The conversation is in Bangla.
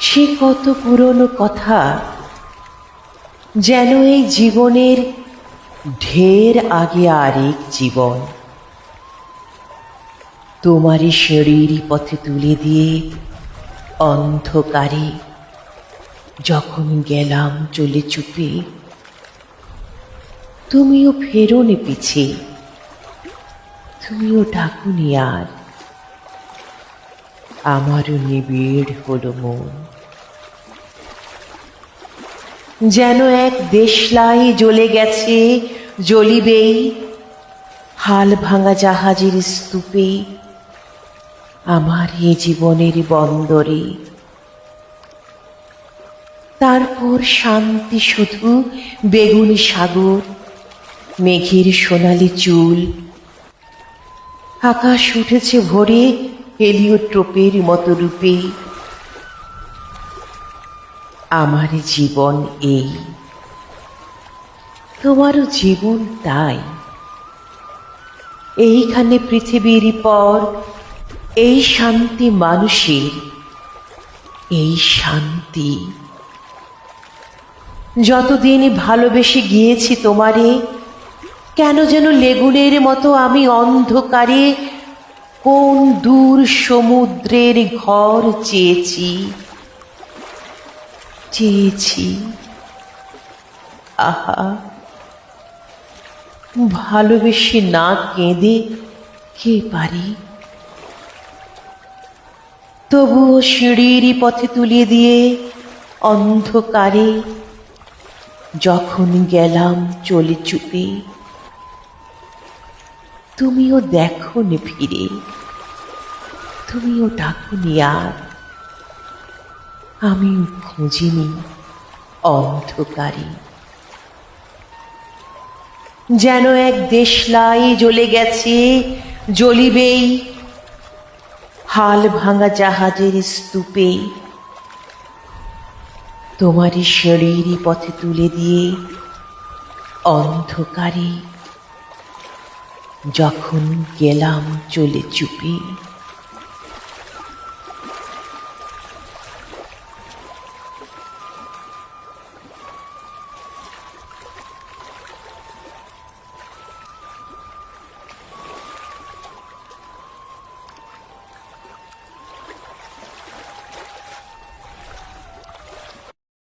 সে কত পুরনো কথা যেন এই জীবনের ঢের আগে আরেক জীবন। তোমারই শরীরই পথে তুলে দিয়ে অন্ধকারে যখন গেলাম চলে চুপে, তুমিও ফেরোনে পিছে, তুমিও ডাকুনি আর। আমারও নিবিড় হলো মন। যেন এক দেশলাই জ্বলে গেছে, জ্বলিবেই হাল ভাঙা জাহাজের স্তূপে আমার এ জীবনের বন্দরে। তারপর শান্তি শুধু বেগুনি সাগর, মেঘের সোনালি চুল। আকাশ উঠেছে ভোরে হেলিওট্রোপের মতো রূপে আমার জীবন এই। তোমারও জীবন তাই। এইখানে পৃথিবীর পর এই শান্তি মানুষের, এই শান্তি। যতদিন ভালোবেসে গিয়েছি তোমারে, কেন যেন লেগুনের মতো আমি অন্ধকারে কোন দূর সমুদ্রের ঘর চেয়েছি? চেয়েছি। আহা। ভালোবেসে না কেঁদে কে পারি? তবুও সিঁড়ির পথে তুলে দিয়ে অন্ধকারে যখন গেলাম চলে চুপে তুমিও দেখো নে ফিরে। তুমিও ডাকুনি আর। আমিও খুঁজিনি অন্ধকারে। যেন এক দেশলাই জ্বলে গেছে, জ্বলিবেই হাল ভাঙা জাহাজের স্তূপে। তোমারই শরীরই পথে তুলে দিয়ে অন্ধকারে যখন গেলাম চলে চুপি।